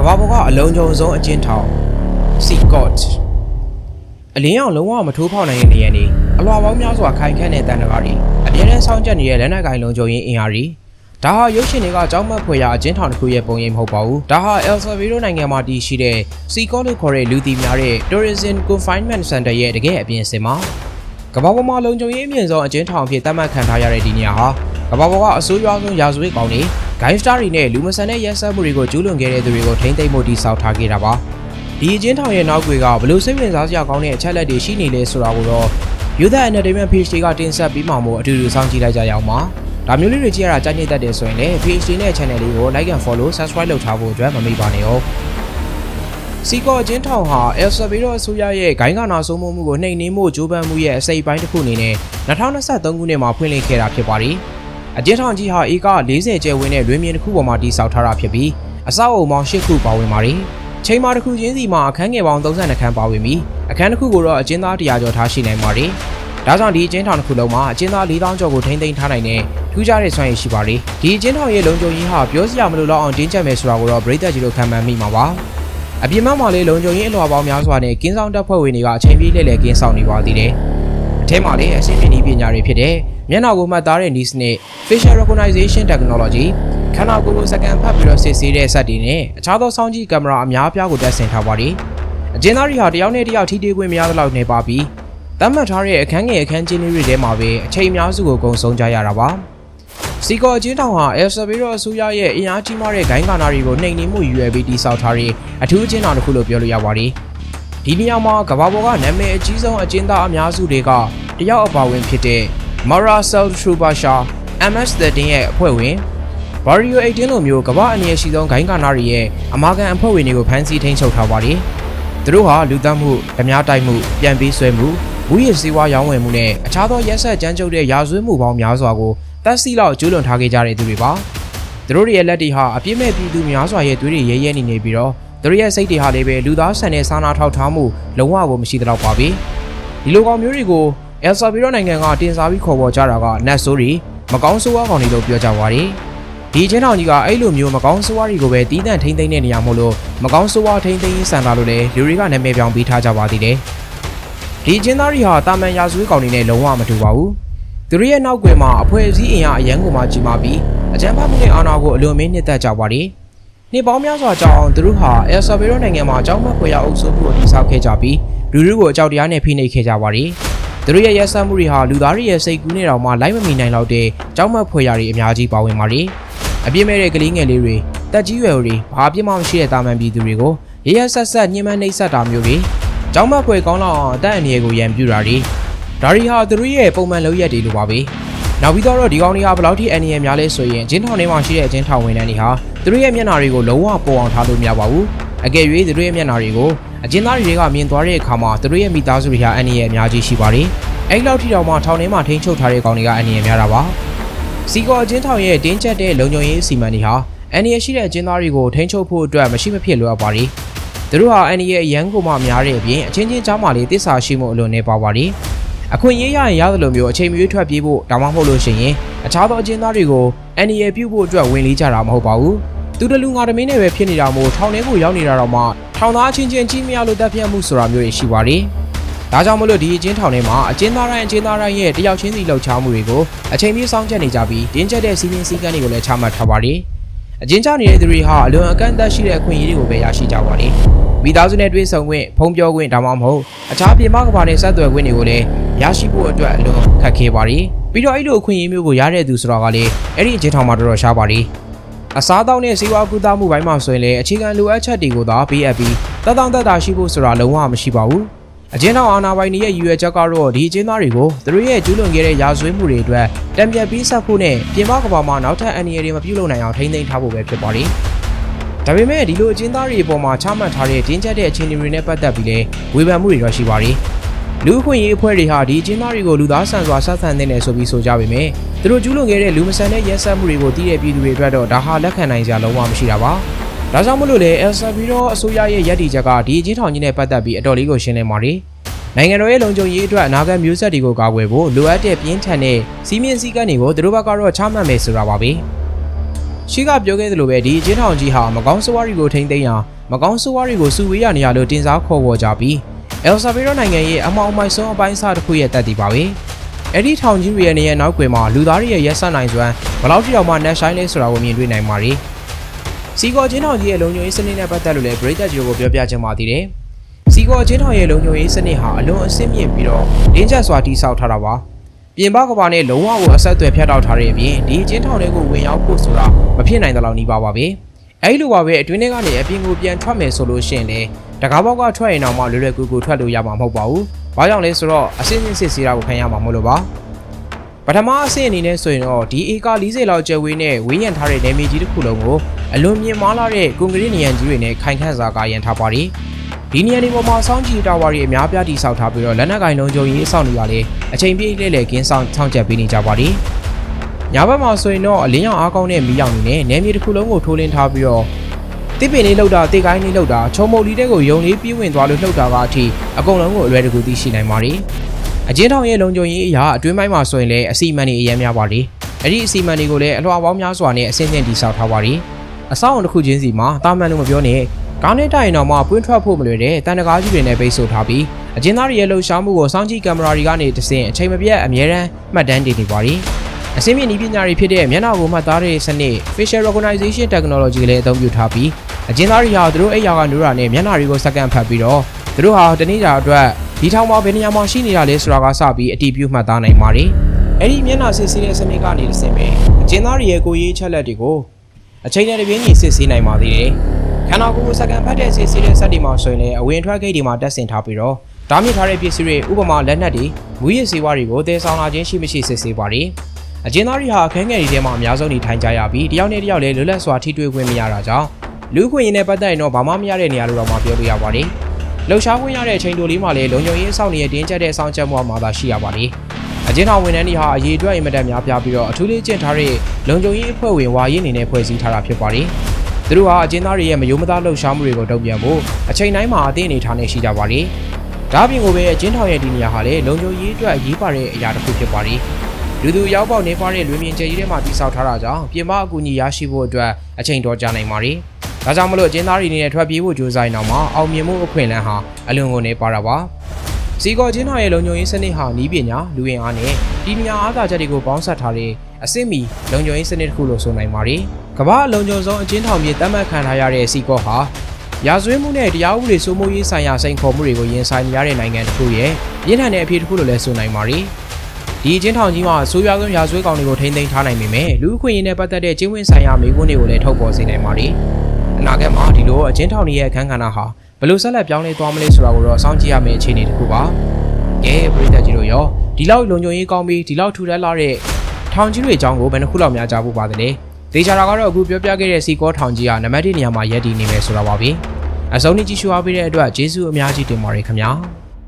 ကဘာပေါ်ကအလုံးကြုံဆုံးအကျဉ်းထောင် Sea God အလင်းအောင်လုံးဝမထိုးဖောက်နိုင်တဲ့နေရာနေအလွာပေါင်းများစွာခိုင်ခန့်တဲ့တန်တကားတွေအပြင်းနဲ့ဆောင်းချက်နေတဲ့လက်နက်ကင်လုံးကြုံရင်အင်အားတွေဒါဟာရုပ်ရှင်တွေကကြောင်းမက်ဖွယ်ရာအကျဉ်းထောင်တစ်ခုရဲ့ပုံရိပ်မဟုတ်ပါဘူးဒါဟာ El Salvador နိုင်ငံမှာတည်ရှိတဲ့ Sea God လို့ခေါ်တဲ့လူတီများတဲ့ Tourism Confinement Center ရဲ့တကယ်အပြင်အစင်မှာကဘာပေါ်မှာလုံခြုံရေးအမြင့်ဆုံးအကျဉ်းထောင်အဖြစ်သတ်မှတ်ခံထားရတဲ့ဒီနေရာဟာကဘာပေါ်ကအဆိုးရွားဆုံးရာဇဝတ်ကောင်တွေ Gangster တွေနဲ့လူမဆန်တဲ့ရဲစက်မှုတွေကိုကျူးလွန်ခဲ့တဲ့သူတွေကိုထိမ့်သိမ်းမှုတိစောက်ထားခဲ့တာပါဒီအကျဉ်းထောင်ရဲ့နောက်ွယ်ကဘလို့စိတ်ဝင်စားစရာကောင်းတဲ့အချက်လက်တွေရှိနေလဲဆိုတာကိုတော့ Youth Entertainment Page တွေကတင်ဆက်ပြီးမှမို့အတူတူစောင့်ကြည့်လိုက်ကြရအောင်ပါဒါမျိုးလေးတွေကြည့်ရတာကြိုက်နေတတ်တယ်ဆိုရင်လည်း Page နဲ့ Channel လေးကို Like and Follow Subscribe လုပ်ထားဖို့အတွက်မမေ့ပါနဲ့ဟုတ်စီကောအချင်းထောင်ဟာ El Salvador အစိုးရရဲ့ဂိုင်းကနာဆုံးမှုကိုနှိမ်နင်းမှုကြိုးပမ်းမှုရဲ့အစိပ်ပိုင်းတစ်ခုအနေနဲ့2023ခုနှစ်မှာဖွင့်လှစ်ခဲ့တာဖြစ်ပါတယ်။ အကျဉ်းထောင်ကြီးဟာဧက40ကျယ်ဝန်းတဲ့လွင်ပြင်တစ်ခုပေါ်မှာတည်ဆောက်ထားတာဖြစ်ပြီးအဆောက်အအုံပေါင်း10ခုပါဝင်ပါတယ်။ချိန်မာတစ်ခုချင်းစီမှာအခန်းငယ်ပေါင်း32ခန်းပါဝင်ပြီးအခန်းတစ်ခုကိုတော့အကျဉ်းသား100ကျော်ထားရှိနိုင်ပါတယ်။ဒါကြောင့်ဒီအကျဉ်းထောင်တစ်ခုလုံးမှာအကျဉ်းသား4000ကျော်ကိုထိန်းသိမ်းထားနိုင်တဲ့ထူးခြားတဲ့စွမ်းရည်ရှိပါတယ်။ဒီအကျဉ်းထောင်ရဲ့လုံခြုံရေးဟာပြောစရာမလိုတော့အောင်တင်းကျပ်မယ်ဆိုတာကိုတော့ပြည်သက်ကြီးတို့ခံမှန်းမိမှာပါ။အပြင်ဘက်မှာလည်းလုံခြုံရေးအလွှာပေါင်းများစွာနဲ့ကင်းဆောင်တပ်ဖွဲ့ဝင်တွေကအချိန်ပြည့်လှည့်လည်ကင်းဆောင်နေပါသေးတယ်။အ ထက်မှာလည်းအစိမ့်မြင့်ဤပညာတွေဖြစ်တဲ့မျက်နှာကိုမှတ်သားတဲ့နည်းစနစ် facial recognition technology ခန္ဓာကိုယ်ကိုစကန်ဖတ်ပြီးတော့စစ်ဆေးတဲ့စက်တွေနဲ့အခြားသောစောင့်ကြည့်ကင်မရာအများအပြားကိုတပ်ဆင်ထားပါတယ်။အကျဉ်းသားတွေဟာတယောက်နဲ့တယောက်ထိတွေ့ခွင့်မရသလောက်နေပါပြီးတတ်မှတ်ထားတဲ့အခန်းငယ်အခန်းကျင်းတွေထဲမှာပဲအချိန်အများစုကိုကုန်ဆုံးကြရတာပါ။စီကောအချင်းတောင်ဟာ El Salvador အစိုးရရဲ့အင်အားကြီးမားတဲ့ဂိုင်းကာနာတွေကိုနှိမ်နင်းမှု UAB တိစောက်ထားတဲ့အထူးအချင်းတောင်တစ်ခုလို့ပြောလို့ရပါတယ်။ ဒီနေရာမှာကမ္ဘာပေါ်ကနာမည်အကြီးဆုံးအကျဉ်းသားအများစုတွေကတယောက်အပါဝင်ဖြစ်တဲ့ Mara Saltrubasha MS13 ရဲ့အဖွဲ့ဝင် Barrio 18လိုမျိုးကမ္ဘာအနေနဲ့ရှိဆုံးဂိုင်းကာနာတွေရဲ့အမာခံအဖွဲ့ဝင်တွေကိုဖမ်းဆီးထိန်းချုပ်ထားပါတယ်။သူတို့ဟာလူသတ်မှု၊ဓမြတိုက်မှု၊ပြန်ပေးဆွဲမှု၊ဝိရစီဝါရောင်းဝယ်မှုနဲ့အခြားသောရက်ဆက်ကြမ်းကြုတ်တဲ့ရာဇဝတ်မှုပေါင်းများစွာကိုတပ်စီလောက်ကျူးလွန်ထားခဲ့ကြတဲ့သူတွေပါ။သူတို့ရဲ့လက်တွေဟာအပြစ်မဲ့ပြည်သူများစွာရဲ့သွေးတွေရဲရဲနေနေပြီးတော့ သူတို့ရဲ့စိတ်တွေဟာလည်းပဲလူသားဆန်တဲ့စာနာထောက်ထားမှုလုံးဝကိုမရှိတော့ပါဘူး။ဒီလိုကောင်မျိုးတွေကို El Salvador နိုင်ငံကတင်စားပြီးခေါ်ပေါ်ကြတာကနတ်ဆိုးတွေမကောင်းဆိုးဝါးကောင်တွေလို့ပြောကြပါတယ်။ဒီချင်းထောင်ကြီးကအဲ့လိုမျိုးမကောင်းဆိုးဝါးတွေကိုပဲတီးတန့်ထိမ့်သိမ့်တဲ့နေရာမို့လို့မကောင်းဆိုးဝါးထိမ့်သိမ့်ရေးစံတာလို့လည်းလူတွေကနာမည်ပြောင်းပေးထားကြပါသေးတယ်။ဒီချင်းသားတွေဟာတာမန်ရာဇဝတ်ကောင်တွေနဲ့လုံးဝမတူပါဘူး။သူတို့ရဲ့နောက်ွယ်မှာအဖွဲ့အစည်းအင်အားအရန်ကိုမှကြီးမားပြီးအကြမ်းဖက်မှုနဲ့အာဏာကိုအလွန်မင်းနှစ်သက်ကြပါတယ်။ နှစ်ပေါင်းများစွာကြာအောင်သူတို့ဟာ El Salvador နိုင်ငံမှာအကြောင်းမဲ့ဖွယ်ရာအုပ်စိုးမှုကိုတည်ဆောက်ခဲ့ကြပြီးလူလူကိုအကြောက်တရားနဲ့ဖိနှိပ်ခဲ့ကြပါတယ်။သူတို့ရဲ့ရဲစက်မှုတွေဟာလူသားတွေရဲ့စိတ်ကူးနဲ့တောင်မှလိုက်မမီနိုင်တော့တဲ့ကြောက်မက်ဖွယ်ရာတွေအများကြီးပါဝင်ပါတယ်။အပြစ်မဲ့တဲ့ကလေးငယ်လေးတွေတက်ကြီးရွယ်တွေဘာအပြစ်မှမရှိတဲ့တာမန်ပြည်သူတွေကိုရရဆက်ဆက်ညှဉ်းပန်းနှိပ်စက်တာမျိုးတွေကြောက်မက်ဖွယ်ကောင်းလောက်အောင်အသက်အန္တရာယ်ကိုရန်ပြူတာတွေဒါတွေဟာသူတို့ရဲ့ပုံမှန်လုပ်ရက်တွေလိုပါပဲ။ နောက်ပြီးတော့ဒီကောင်တွေဟာဘယ်လောက်ထိအန္တရာယ်များလဲဆိုရင်အချင်းထောင်ထဲမှာရှိတဲ့အချင်းထောင်ဝင်တန်းတွေဟာသူတို့ရဲ့မျက်နှာတွေကိုလုံးဝပေါ်အောင်ထားလို့မရပါဘူး။အကယ်၍သူတို့ရဲ့မျက်နှာတွေကိုအကျဉ်းသားတွေကမြင်သွားတဲ့အခါမှာသူတို့ရဲ့မိသားစုတွေဟာအန္တရာယ်အများကြီးရှိပါတယ်။အဲ့လောက်ထိတောင်မှထောင်ထဲမှာထိန်းချုပ်ထားတဲ့ကောင်တွေကအန္တရာယ်များတာပါ။စီကောအကျဉ်းထောင်ရဲ့တင်းကျပ်တဲ့လုံခြုံရေးအစီအမံတွေဟာအန္တရာယ်ရှိတဲ့အကျဉ်းသားတွေကိုထိန်းချုပ်ဖို့အတွက်မရှိမဖြစ်လိုအပ်ပါတယ်။သူတို့ဟာအန္တရာယ်အရန်ကိုမှများတဲ့အပြင်အချင်းချင်းကြားမှာလေးတစ္ဆာရှိမှုအလွန်နေပါပါတယ်။ အခွင့်အရေးရရင်ရသလိုမျိုးအချိန်မရွေးထွက်ပြေးဖို့ဒါမှမဟုတ်လို့ရှိရင်အခြားသောအကျဉ်းသားတွေကိုအန္တရာယ်ပြုဖို့အတွက်ဝင်လေးကြတာမဟုတ်ပါဘူး။သူတလူငါတမင်းနဲ့ပဲဖြစ်နေတာမို့ထောင်ထဲကိုရောက်နေတာတော့မှထောင်သားချင်းချင်းကြီးမရလို့တပ်ဖြတ်မှုဆိုတာမျိုးတွေရှိပါတယ်။ဒါကြောင့်မလို့ဒီအကျဉ်းထောင်ထဲမှာအကျဉ်းသားတိုင်းအကျဉ်းသားတိုင်းရဲ့တယောက်ချင်းစီလှုပ်ရှားမှုတွေကိုအချိန်ပြည့်စောင့်ကြပ်နေကြပြီးတင်းကျပ်တဲ့စီးရင်စည်းကမ်းတွေကိုလည်းချမှတ်ထားပါတယ်။အကျဉ်းချနေတဲ့သူတွေဟာအလွန်အကန့်အသတ်ရှိတဲ့အခွင့်အရေးတွေကိုပဲရရှိကြပါတယ်။မိသားစုနဲ့တွေ့ဆုံခွင့်ဖုံးပြောခွင့်ဒါမှမဟုတ်အခြားပြင်ပကဘာနဲ့ဆက်သွယ်ခွင့်တွေကိုလည်း ရရှိဖို့အတွက်အလွန်ခက်ခဲပါတယ်။ပြီးတော့အဲ့လိုအခွင့်အရေးမျိုးကိုရတဲ့သူဆိုတော့ကလည်းအဲ့ဒီအကျဉ်းထောင်မှာတော်တော်ရှားပါတယ်။အစားအသောက်နဲ့စေဝါကူတာမှုပိုင်းမှာဆိုရင်လည်းအခြေခံလိုအပ်ချက်တွေကိုသာပေးအပ်ပြီးတသောတတာရှိဖို့ဆိုတာလုံးဝမရှိပါဘူး။အကျဉ်းထောင်အာဏာပိုင်တွေရဲ့ရည်ရွယ်ချက်ကတော့ဒီအကျဉ်းသားတွေကိုသူတို့ရဲ့ကျူးလွန်ခဲ့တဲ့ရာဇဝတ်မှုတွေအတွက်တံပြတ်ပြီးဆက်ဖို့နဲ့ပြင်ပကဘာမှာနောက်ထပ်အန္တရာယ်တွေမပြုလုပ်နိုင်အောင်ထိန်းသိမ်းထားဖို့ပဲဖြစ်ပါတယ်။ဒါပေမဲ့ဒီလိုအကျဉ်းသားတွေအပေါ်မှာချမှတ်ထားတဲ့တင်းကျပ်တဲ့အခြေအနေတွေနဲ့ပတ်သက်ပြီးလည်းဝေဖန်မှုတွေတော့ရှိပါတယ်။ လူ့အခွင့်အရေးအဖွဲ့တွေဟာဒီအကျဉ်းသားတွေကိုလူသားဆန်စွာဆက်ဆံတဲ့နယ်ဆိုပြီးဆိုကြပေမဲ့သူတို့ကျူးလွန်ခဲ့တဲ့လူမဆန်တဲ့ရဲစက်မှုတွေကိုသိတဲ့ပြည်သူတွေအတွက်တော့ဒါဟာလက်ခံနိုင်စရာလုံးဝမရှိတာပါ။ဒါကြောင့်မလို့လေ El Salvador အစိုးရရဲ့ရည်တည်ချက်ကဒီအကျဉ်းထောင်ကြီးနဲ့ပတ်သက်ပြီးအတော်လေးကိုရှင်းလင်းပါတယ်။နိုင်ငံတော်ရဲ့လုံခြုံရေးအတွက်အနာဂတ်မျိုးဆက်တွေကိုကာကွယ်ဖို့လိုအပ်တဲ့ပြင်းထန်တဲ့စီးမြင့်စည်းကမ်းတွေကိုသူတို့ဘက်ကတော့ချမှတ်မယ်ဆိုတာပါပဲ။ရှိကပြောခဲ့သလိုပဲဒီအချင်းထောင်ကြီးဟာမကောင်းဆိုးဝါးတွေကိုထိမ့်သိမ်းရာမကောင်းဆိုးဝါးတွေကိုစုဝေးရနေရလို့တင်စားခေါ်ဝေါ်ကြပြီး အယ်ဆာဗေရောနိုင်ငံရဲ့အမောင်အမိုက်ဆုံးအပိုင်းအစတစ်ခုရဲ့တက်တည်ပါပဲအဲ့ဒီထောင်ကြီးတွေရဲ့နေရာနောက်ကွယ်မှာလူသားတွေရဲ့ရက်ဆက်နိုင်စွမ်းဘလောက်တိအောင်မှနက်ဆိုင်လဲဆိုတာကိုမြင်တွေ့နိုင်ပါ रे စီကောချင်းထောင်ကြီးရဲ့လုံခြုံရေးစနစ်နဲ့ပတ်သက်လို့လည်း Great Dutch ကိုပြောပြချင်ပါသေးတယ်စီကောချင်းထောင်ရဲ့လုံခြုံရေးစနစ်ဟာအလွန်အဆင့်မြင့်ပြီးတော့ဒင်းချက်စွာတိစောက်ထားတာပါပြင်ပကဘာနဲ့လုံးဝကိုအဆက်အသွယ်ဖြတ်တောက်ထားတဲ့အပြင်ဒီအချင်းထောင်တွေကိုဝင်ရောက်ဖို့ဆိုတာမဖြစ်နိုင်တဲ့လောက်နီးပါပါပဲအဲဒီလိုပါပဲအတွင်းထဲကနေအပြင်ကိုပြန်ထွက်မယ်ဆိုလို့ရှိရင်လေ တကားပေါက်ကထွက်ရင်တော့မှလွယ်လွယ်ကူကူထွက်လို့ရမှာမဟုတ်ပါဘူး။ဘာကြောင့်လဲဆိုတော့အစင်းစင်းစစ်စီးတာကိုခံရမှာမဟုတ်လို့ပါ။ပထမအဆင့်အနေနဲ့ဆိုရင်တော့ဒီဧက40လောက်ကျယ်ဝေးနဲ့ဝင်းရံထားတဲ့နေမီကြီးတစ်ခုလုံးကိုအလွန်မြင့်မားလာတဲ့ကွန်ကရစ်နေရန်ကြီးတွေနဲ့ခိုင်ခန့်စွာကာရန်ထားပါရီ။ဒီနေရာတွေပေါ်မှာစောင်းကြည့်တာဝါတွေအများပြားတိဆောက်ထားပြီးတော့လက်နက်ကင်လုံးကြုံရေးအဆောက်နေပါလေအချိန်ပြည့်လဲလဲကင်းဆောင်ချောင်းချက်ပေးနေကြပါရီ။ညဘက်မှာဆိုရင်တော့အလင်းရောင်အားကောင်းတဲ့မီးရောင်တွေနဲ့နေမြေတစ်ခုလုံးကိုထိုးလင်းထားပြီးတော့ တစ်ပင်လေးလှုပ်တာတစ်ကိုင်းလေးလှုပ်တာချုံမုတ်လေးတဲ့ကိုယုံလေးပြေးဝင်သွားလို့လှုပ်တာကအထိအကုန်လုံးကိုအလွယ်တကူသိရှိနိုင်ပါရီ။အချင်းထောင်ရဲ့လုံခြုံရေးအရာအတွင်းပိုင်းမှာဆိုရင်လည်းအစီအမံတွေအများများပါရီ။အဲ့ဒီအစီအမံတွေကိုလည်းအလွှာပေါင်းများစွာနဲ့အစင်းစင်းတိစောက်ထားပါရီ။အဆောက်အုံတစ်ခုချင်းစီမှာတာမန်လို့မပြောနဲ့ကားနဲ့တိုင်တော့မှပွင့်ထွက်ဖို့မလွယ်တဲ့တန်တကားကြီးတွေနဲ့ပိတ်ဆို့ထားပြီးအကျဉ်းသားတွေရဲ့လှုပ်ရှားမှုကိုစောင့်ကြည့်ကင်မရာတွေကနေတဆင့်အချိန်မပြတ်အမြဲတမ်းမှတ်တမ်းတင်နေပါရီ အစင်းမြင့်ဤပညာတွေဖြစ်တဲ့မျက်နှာကိုမှတ်သားတဲ့စနစ် facial recognition technology လည်းအသုံးပြုထားပြီးအကျဉ်းသားတွေဟာသူတို့အိယာကနူရာနဲ့မျက်နှာတွေကိုစက္ကန့်ဖတ်ပြီးတော့သူတို့ဟာတနေ့တာအတွက်ဒီထောင်မှာဘယ်နေရာမှာရှိနေတာလဲဆိုတာကစပြီးအတည်ပြုမှတ်သားနိုင်ပါရီအဲ့ဒီမျက်နှာစစ်ဆေးတဲ့စနစ်ကနေတဆင့်ပဲအကျဉ်းသားတွေရဲ့ကိုယ်ရေးချက်လက်တွေကိုအချိန်နဲ့တပြေးညီစစ်ဆေးနိုင်ပါသေးတယ်ခန္ဓာကိုယ်ကိုစကန်ဖတ်တဲ့စီစီတဲ့စက်တွေမှာဆိုရင်လည်းအဝင်ထွက်ဂိတ်တွေမှာတက်ဆင်ထားပြီးတော့ဓာမြစ်ထားတဲ့ပစ္စည်းတွေဥပမာလက်နက်တွေမူရည်စေဝါတွေကိုတည်ဆောင်လာခြင်းရှိမရှိစစ်ဆေးပါရယ် အကျဉ်းသားတွေဟာအခန်းငယ်တွေထဲမှာအများဆုံးနေထိုင်ကြရပြီးတယောက်နဲ့တယောက်လည်းလွတ်လပ်စွာထိတွေ့ခွင့်မရတာကြောင့်လူခွင့်ရင်းနဲ့ပတ်သက်ရင်တော့ဘာမှမရတဲ့နေရာလိုတော့မှပြောလို့ရပါတယ်လှုပ်ရှားခွင့်ရတဲ့အချိန်တိုလေးမှာလည်းလုံခြုံရေးအဆောက်အအုံတင်းကျပ်တဲ့အဆောင်ချက်မှုမှာသာရှိရပါတယ်အကျဉ်းထောင်ဝန်ထမ်းတွေဟာအရေးအတွက်အင်မတန်များပြားပြီးတော့အထူးလေးကျင့်ထားတဲ့လုံခြုံရေးအဖွဲ့ဝင်ဝါရေးအနေနဲ့ဖွဲ့စည်းထားတာဖြစ်ပါတယ်သူတို့ဟာအကျဉ်းသားတွေရဲ့မယိုးမသားလှုပ်ရှားမှုတွေကိုတုံ့ပြန်ဖို့အချိန်တိုင်းမှာအသင့်အနေထားနဲ့ရှိကြပါလေ။ဒါပြင်ကိုပဲအကျဉ်းထောင်ရဲ့ဒီနေရာဟာလေလုံခြုံရေးအတွက်အရေးပါတဲ့အရာတစ်ခုဖြစ်ပါလေ။ လူသူရောက်ပေါက်နေပါတဲ့လွင်ပြင်ကျဲကြီးထဲမှာတိစောက်ထားတာကြောင့်ပြင်ပအကူအညီရရှိဖို့အတွက်အချိန်တော်ကြာနိုင်ပါလေ။ဒါကြောင့်မလို့အကျဉ်းသားတွေအနေနဲ့ထွက်ပြေးဖို့ကြိုးစားနေတော့မှအောင်မြင်မှုအခွင့်အလမ်းဟာအလွန်ကိုနေပါတာပါ။စီကောချင်းထောင်ရဲ့လုံခြုံရေးစနစ်ဟာနီးပညာလူဝင်အားနဲ့ဒီနေရာအားသာချက်တွေကိုပေါင်းစပ်ထားတဲ့အစစ်မီလုံခြုံရေးစနစ်တစ်ခုလို့ဆိုနိုင်ပါတယ်။ကမ္ဘာအလုံခြုံဆုံးအချင်းထောင်မြေတတ်မှတ်ခံထားရတဲ့စီကော့ဟာရာဇဝတ်မှုနဲ့တရားဥပဒေစိုးမိုးရေးဆိုင်ရာစိန်ခေါ်မှုတွေကိုရင်ဆိုင်နေရတဲ့နိုင်ငံတစ်ခုရဲ့ပြင်းထန်တဲ့အဖြစ်တစ်ခုလို့လည်းဆိုနိုင်ပါတယ်။ ဒီအချင်းထောင်ကြီးမှာဆိုးရွားဆုံးရာဇဝတ်ကောင်တွေကိုထိန်းသိမ်းထားနိုင်ပေမဲ့လူအခွင့်အရေးနဲ့ပတ်သက်တဲ့ကျင်းဝင်းဆိုင်ရာမိကွန်းတွေကိုလည်းထုတ်ပေါ်စေနိုင်ပါတယ်။အနာဂတ်မှာဒီလိုအချင်းထောင်ကြီးရဲ့အခန်းကဏ္ဍဟာဘယ်လိုဆက်လက်ပြောင်းလဲသွားမလဲဆိုတာကိုတော့စောင့်ကြည့်ရမယ့်အခြေအနေတစ်ခုပါ။ကဲပရိသတ်ကြီးတို့ရောဒီလောက်လုံခြုံရေးကောင်းပြီးဒီလောက်ထူထပ်လာတဲ့ထောင်ကြီးတွေအကြောင်းကိုဘယ်နှခုလောက်များကြားဖို့ပါသလဲ။ဒေချာတာကတော့အခုပြောပြခဲ့တဲ့စီကောထောင်ကြီးဟာနံပါတ်1နေရာမှာရပ်တည်နေမယ်ဆိုတာပါပဲ။အစုံနဲ့ကြည့်ရှုအားပေးတဲ့အတွက်ကျေးဇူးအများကြီးတင်ပါတယ်ခင်ဗျာ။